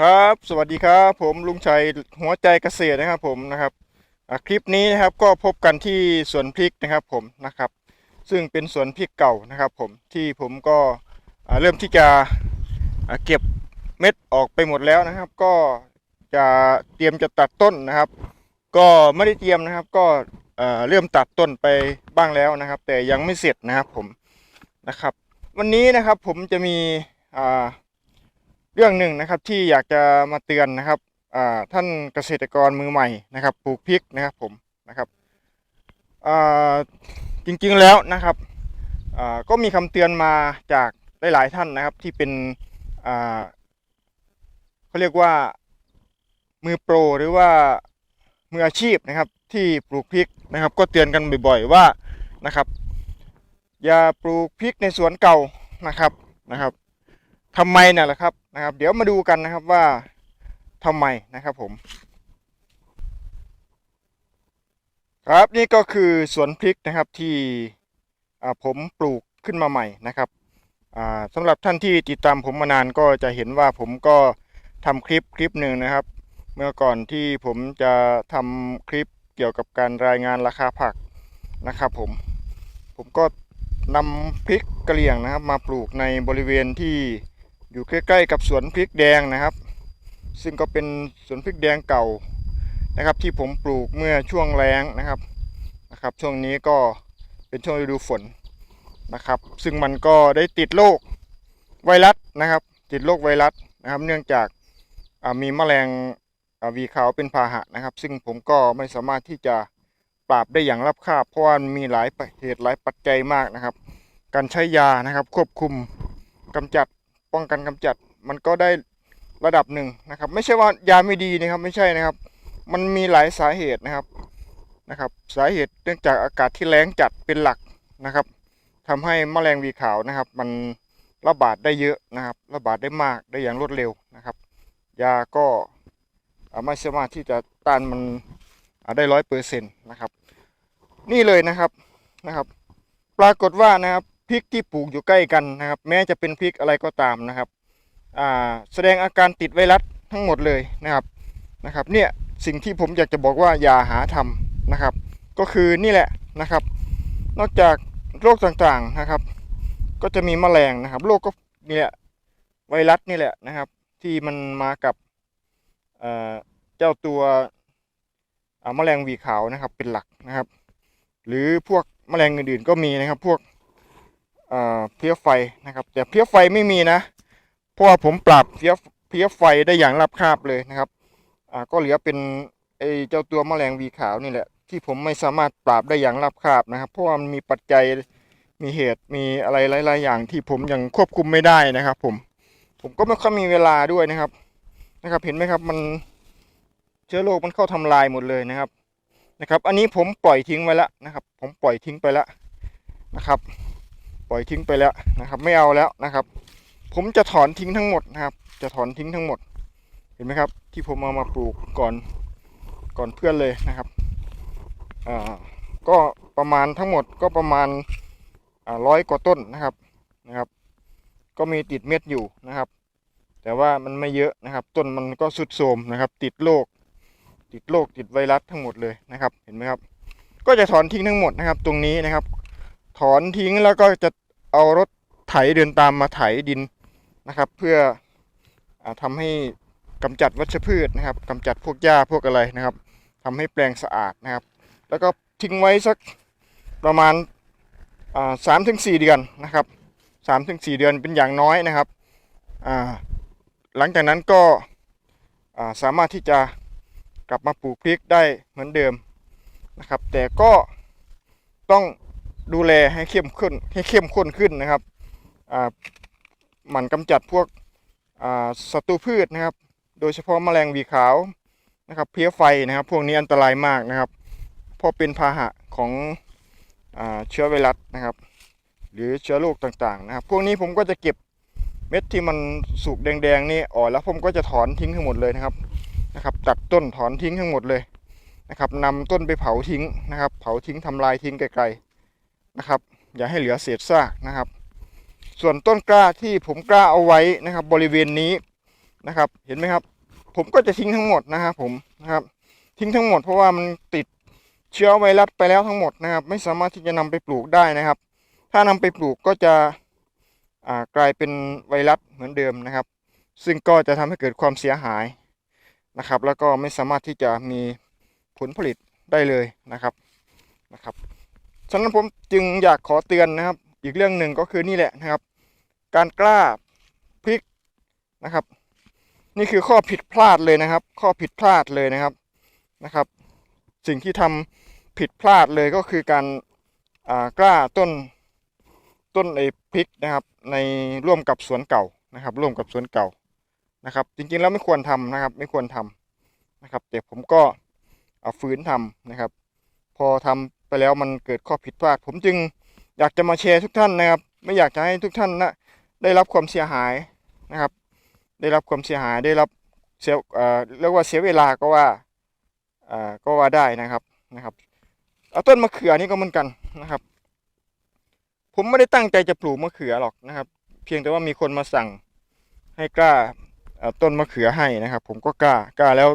ครับ สวัสดีครับ ผมลุงชัยหัวใจเกษตรนะครับผมนะครับคลิปนี้นะครับก็พบกันที่สวนพริกนะครับผมนะครับ ซึ่งเป็นสวนพริกเก่านะครับ ผมที่ผมก็เริ่มที่จะเก็บเม็ดออกไปหมดแล้วนะครับ ก็จะเตรียมจะตัดต้นนะครับ ก็ไม่ได้เตรียมนะครับ ก็เอ่อเริ่มตัดต้นไปบ้างแล้วนะครับ แต่ยังไม่เสร็จนะครับผมนะครับ วันนี้นะครับผมจะมีอ่า เรื่องหนึ่งนะครับที่อยากจะมาเตือนนะครับท่านเกษตรกรมือใหม่นะครับปลูกพริกนะครับผมนะครับจริงๆแล้วนะครับก็มีคำเตือนมาจากหลายๆท่านนะครับที่เป็นเขาเรียกว่ามือโปรหรือว่ามืออาชีพนะครับที่ปลูกพริกนะครับ ก็เตือนกันบ่อย ๆว่านะครับ อย่าปลูกพริกในสวนเก่านะครับนะครับ ทำไมน่ะล่ะครับนะครับ เดี๋ยวมาดูกันนะครับว่าทำไมนะครับผม ครับนี่ก็คือสวนพริกนะครับที่ผมปลูกขึ้นมาใหม่นะครับอ่าสำหรับท่านที่ติดตามผมมานานก็จะเห็นว่าผมก็ทำคลิปคลิปหนึ่งนะครับ เมื่อก่อนที่ผมจะทำคลิปเกี่ยวกับการรายงานราคาผักนะครับผมผมก็นำพริกกระเหรี่ยงนะครับ มาปลูกในบริเวณที่ อยู่ใกล้ๆกับสวนพริกแดงนะครับ ซึ่งก็เป็นสวนพริกแดงเก่านะครับ ที่ผมปลูกเมื่อช่วงแล้งนะครับนะครับ ช่วงนี้ก็เป็นช่วงฤดูฝนนะครับ ซึ่งมันก็ได้ติดโรคไวรัสนะครับ ติดโรคไวรัสนะครับ เนื่องจากามีแมลงวีขาวเป็นพาหะนะครับ ซึ่งผมก็ไม่สามารถที่จะปราบได้อย่างรับคาบเพราะว่ามีหลายเหตุหลายปัจจัยมากนะครับ การใช้ยานะครับ ควบคุมกำจัด ป้องกันกำจัดมันก็ได้ระดับหนึ่งนะครับ ไม่ใช่ว่ายาไม่ดีนะครับไม่ใช่นะครับ มันมีหลายสาเหตุนะครับนะครับ สาเหตุเนื่องจากอากาศที่แล้งจัดเป็นหลักนะครับทำให้แมลงวีขาวนะครับ มันระบาดได้เยอะนะครับ ระบาดได้มากได้อย่างรวดเร็วนะครับ ยาก็ไม่สามารถที่จะต้านมันได้ร้อยเปอร์เซ็นต์นะครับ นี่เลยนะครับนะครับ ปรากฏว่านะครับ พริกที่ปลูกอยู่ใกล้กันนะครับ แม้จะเป็นพริกอะไรก็ตามนะครับแสดงอาการติดไวรัสทั้งหมดเลยนะครับนะครับเนี่ยสิ่งที่ผมอยากจะบอกว่าอย่าหาทำนะครับ ก็คือนี่แหละนะครับ นอกจากโรคต่างๆนะครับ ก็จะมีแมลงนะครับโรคก็เนี่ยไวรัสนี่แหละนะครับ ที่มันมากับเจ้าตัวแมลงวีขาวนะครับเป็นหลักนะครับ หรือพวกแมลงอื่นๆก็มีนะครับพวก เพี้ยไฟนะครับ แต่เพี้ยไฟไม่มีนะเพราะว่าผมปราบเพี้ยเพี้ยไฟได้อย่างราบคาบเลยนะครับอ่าก็เหลือเป็นไอเจ้าตัวแมลงวีขาวนี่แหละ ที่ผมไม่สามารถปราบได้อย่างราบคาบนะครับ เพราะว่ามันมีปัจจัยมีเหตุมีอะไรหลาย ๆ อย่างที่ผมยังควบคุมไม่ได้นะครับ ผม ผมก็ไม่ค่อยมีเวลาด้วยนะครับนะครับ เห็นไหมครับมันเชื้อโรคมันเข้าทำลายหมดเลยนะครับนะครับ อันนี้ผมปล่อยทิ้งไว้แล้วนะครับ ผมปล่อยทิ้งไปแล้วนะครับ ปล่อยทิ้งไปแล้วนะครับ ไม่เอาแล้วนะครับ ผมจะถอนทิ้งทั้งหมดนะครับ จะถอนทิ้งทั้งหมด เห็นไหมครับ ที่ผมเอามาปลูกก่อนก่อนเพื่อนเลยนะครับอ่าก็ประมาณทั้งหมดก็ประมาณอ่าร้อยกว่าต้นนะครับนะครับ ก็มีติดเม็ดอยู่นะครับ แต่ว่ามันไม่เยอะนะครับ ต้นมันก็สุดโทรมนะครับ ติดโรคติดโรคติดไวรัสทั้งหมดเลยนะครับ เห็นไหมครับ ก็จะถอนทิ้งทั้งหมดนะครับ ตรงนี้นะครับ ถอนทิ้งแล้วก็จะเอารถไถเดินตามมาไถดินนะครับ เพื่ออาทำให้กำจัดวัชพืชนะครับกำจัดพวกหญ้าพวกอะไรนะครับทำให้แปลงสะอาดนะครับ แล้วก็ทิ้งไว้สักประมาณสามถึงสี่เดือนนะครับสามถึงสี่เดือนเป็นอย่างน้อยนะครับหลังจากนั้นก็าสามารถที่จะกลับมาปลูกพริกได้เหมือนเดิมนะครับ แต่ก็ต้อง ดูแลให้เข้มข้นให้เข้มข้นขึ้นนะครับหมั่นกำจัดพวกศัตรูพืชนะครับ โดยเฉพาะแมลงวีขาวนะครับ เพี้ยไฟนะครับ พวกนี้อันตรายมากนะครับเพราะเป็นพาหะของอเชื้อไวรัสนะครับ หรือเชื้อโรคต่างๆ นะครับ พวกนี้ผมก็จะเก็บเม็ดที่มันสุกแดงๆนี่อ่อนแล้วผมก็จะถอนทิ้งทั้งหมดเลยนะครับนะครับ ตัดต้นถอนทิ้งทั้งหมดเลยนะครับนำต้นไปเผาทิ้งนะครับ เผาทิ้งทำลายทิ้งไกลๆ นะครับ อย่าให้เหลือเศษซากนะครับ ส่วนต้นกล้าที่ผมกล้าเอาไว้นะครับ บริเวณนี้นะครับ เห็นไหมครับ ผมก็จะทิ้งทั้งหมดนะครับผมนะครับ ทิ้งทั้งหมดเพราะว่ามันติดเชื้อไวรัสไปแล้วทั้งหมดนะครับ ไม่สามารถที่จะนำไปปลูกได้นะครับ ถ้านำไปปลูกก็จะกลายเป็นไวรัสเหมือนเดิมนะครับ ซึ่งก็จะทำให้เกิดความเสียหายนะครับ แล้วก็ไม่สามารถที่จะมีผลผลิตได้เลยนะครับนะครับ ฉะนั้นผมจึงอยากขอเตือนนะครับ อีกเรื่องหนึ่งก็คือนี่แหละนะครับ การกล้าพลิกนะครับ นี่คือข้อผิดพลาดเลยนะครับ ข้อผิดพลาดเลยนะครับนะครับ สิ่งที่ทำผิดพลาดเลยก็คือการอ่ากล้าต้นต้นไอ้พริกนะครับในร่วมกับสวนเก่านะครับ ร่วมกับสวนเก่านะครับ จริงๆแล้วไม่ควรทำนะครับ ไม่ควรทำนะครับ แต่ผมก็เอาฝืนทำนะครับ พอทำไป แล้วมันเกิดข้อผิดพลาด ผมจึงอยากจะมาแชร์ทุกท่านนะครับ ไม่อยากจะให้ทุกท่านนะได้รับความเสียหายนะครับ ได้รับความเสียหายได้รับเสียเอ่อเรียกว่าเสียเวลาก็ว่าเอ่อก็ว่าได้นะครับนะครับเอาต้นมะเขือนี่ก็เหมือนกันนะครับ ผมไม่ได้ตั้งใจจะปลูกมะเขือหรอกนะครับ เพียงแต่ว่ามีคนมาสั่งให้กล้าต้นมะเขือให้นะครับ ผมก็กล้ากล้าแล้ว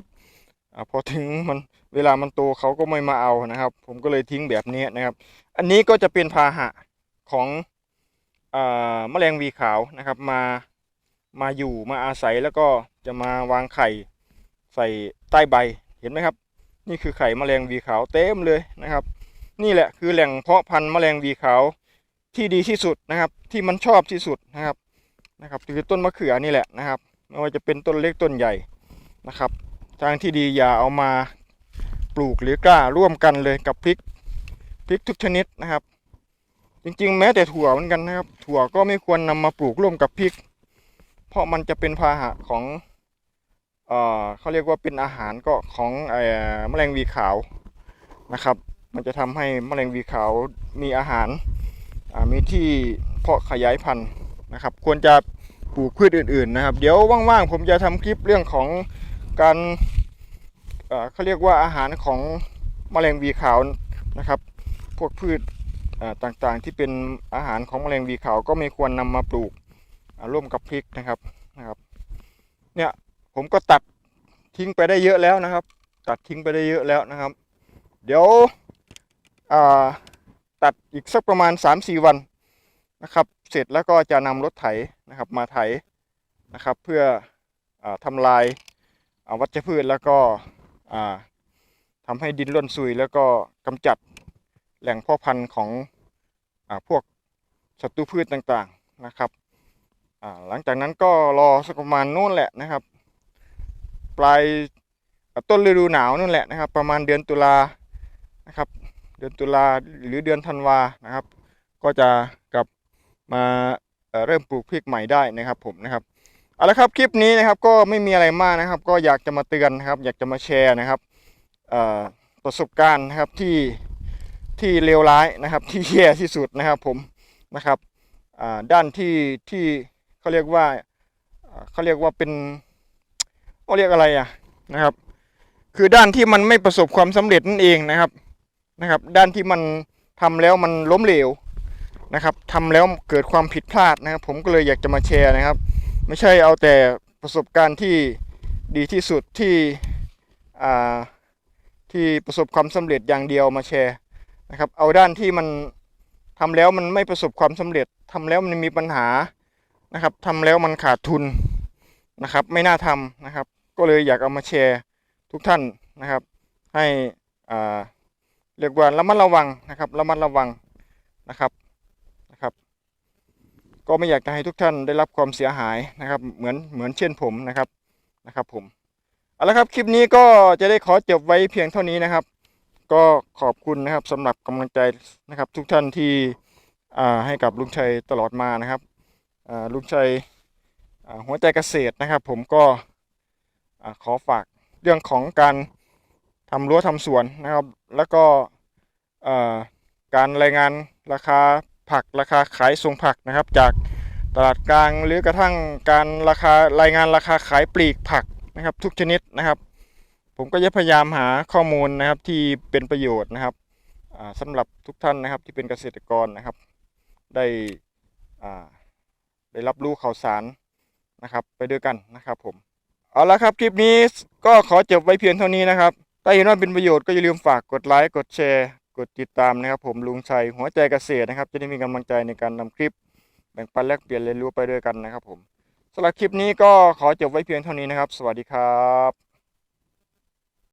อพอถึงมัน เวลามันโตเขาก็ไม่มาเอานะครับ ผมก็เลยทิ้งแบบนี้นะครับ อันนี้ก็จะเป็นพาหะของอ่อแมลงวีขาวนะครับ มามาอยู่มาอาศัยแล้วก็จะมาวางไข่ใส่ใต้ใบเห็นไหมครับ นี่คือไข่แมลงวีขาวเต็มเลยนะครับ นี่แหละคือแหล่งเพาะพันธุ์แมลงวีขาวที่ดีที่สุดนะครับ ที่มันชอบที่สุดนะครับนะครับคือต้นมะเขือนี่แหละนะครับ ไม่ว่าจะเป็นต้นเล็กต้นใหญ่นะครับ ทางที่ดีอย่าเอามา ปลูกหรือกล้าร่วมกันเลยกับพริกพริกทุกชนิดนะครับ จริงๆ แม้แต่ถั่วเหมือนกันนะครับ ถั่วก็ไม่ควรนำมาปลูกร่วมกับพริก เพราะมันจะเป็นพาหะของเอ่อเขาเรียกว่าเป็นอาหารก็ของเอ่อแมลงวีขาวนะครับ มันจะทำให้แมลงวีขาวมีอาหารมีที่เพาะขยายพันธุ์นะครับ ควรจะปลูกพืชอื่น ๆ นะครับ เดี๋ยวว่างๆผมจะทำคลิปเรื่องของการ เขาเรียกว่าอาหารของแมลงวีขาวนะครับ พวกพืชต่างๆที่เป็นอาหารของแมลงวีขาวก็ไม่ควรนำมาปลูกร่วมกับพริกนะครับนะครับ เนี่ยผมก็ตัดทิ้งไปได้เยอะแล้วนะครับ ตัดทิ้งไปได้เยอะแล้วนะครับ เดี๋ยวตัดอีกสักประมาณ 3-4 วันนะครับ เสร็จแล้วก็จะนำรถไถนะครับ มาไถนะครับ เพื่ออาทำลายาวัชพืชแล้วก็ อ่าทำให้ดินร่วนซุยแล้วก็กำจัดแหล่งพ่อพันธุ์ของอพวกศัตรูพืชต่างๆนะครับหลังจากนั้นก็รอสักประมาณนู่นแหละนะครับ ปลายต้นฤดูหนาวนู่นแหละนะครับ ประมาณเดือนตุลานะครับ เดือนตุลาหรือเดือนธันวานะครับ ก็จะกลับมาเอ่อเริ่มปลูกพริกใหม่ได้นะครับผมนะครับ เอาละครับคลิปนี้นะครับก็ไม่มีอะไรมากนะครับ ก็อยากจะมาเตือนนะครับ อยากจะมาแชร์นะครับประสบการณ์นะครับที่ที่เลวร้ายนะครับ ที่แย่ที่สุดนะครับผมนะครับด้านที่ที่เขาเรียกว่าเอ่อเขาเรียกว่าเป็นเขาเรียกอะไรอะนะครับ คือด้านที่มันไม่ประสบความสำเร็จนั่นเองนะครับนะครับ ด้านที่มันทำแล้วมันล้มเหลวนะครับทำแล้วเกิดความผิดพลาดนะครับ ผมก็เลยอยากจะมาแชร์นะครับ ไม่ใช่เอาแต่ประสบการณ์ที่ดีที่สุดที่ที่ประสบความสำเร็จอย่างเดียวมาแชร์นะครับ เอาด้านที่มันทำแล้วมันไม่ประสบความสำเร็จทำแล้วมันมีปัญหานะครับทำแล้วมันขาดทุนนะครับ ไม่น่าทำนะครับ ก็เลยอยากเอามาแชร์ทุกท่านนะครับ ให้เรียกว่าระมัดระวังนะครับระมัดระวังนะครับ ก็ไม่อยากจะให้ทุกท่านได้รับความเสียหายนะครับเหมือนเหมือนเช่นผมนะครับนะครับผมเอาละครับคลิปนี้ก็จะได้ขอจบไว้เพียงเท่านี้นะครับ ก็ขอบคุณนะครับสำหรับกำลังใจนะครับ ทุกท่านที่อ่าให้กับลุงชัยตลอดมานะครับอ่าลุงชัยหัวใจเกษตรนะครับ ผมก็อ่าขอฝากเรื่องของการทำรั้วทำสวนนะครับ แล้วก็อ่าการรายงานราคา ผักราคาขายส่งผักนะครับ จากตลาดกลางหรือกระทั่งการราคารายงานราคาขายปลีกผักนะครับ ทุกชนิดนะครับ ผมก็จะพยายามหาข้อมูลนะครับที่เป็นประโยชน์นะครับอ่าสำหรับทุกท่านนะครับที่เป็นเกษตรกรนะครับ ได้ได้รับรู้ข่าวสารนะครับ ไปด้วยกันนะครับผมเอาละครับคลิปนี้ก็ขอจบไว้เพียงเท่านี้นะครับถ้าเห็นว่าเป็นประโยชน์ก็อย่าลืมฝากกดไลค์กดแชร์ กดติดตามนะครับผมลุงชัยหัวใจเกษตรนะครับ จะได้มีกำลังใจในการนำคลิป แบ่งปันแลกเปลี่ยนเรียนรู้ไปด้วยกันนะครับผมสำหรับคลิปนี้ก็ขอจบไว้เพียงเท่านี้นะครับ สวัสดีครับ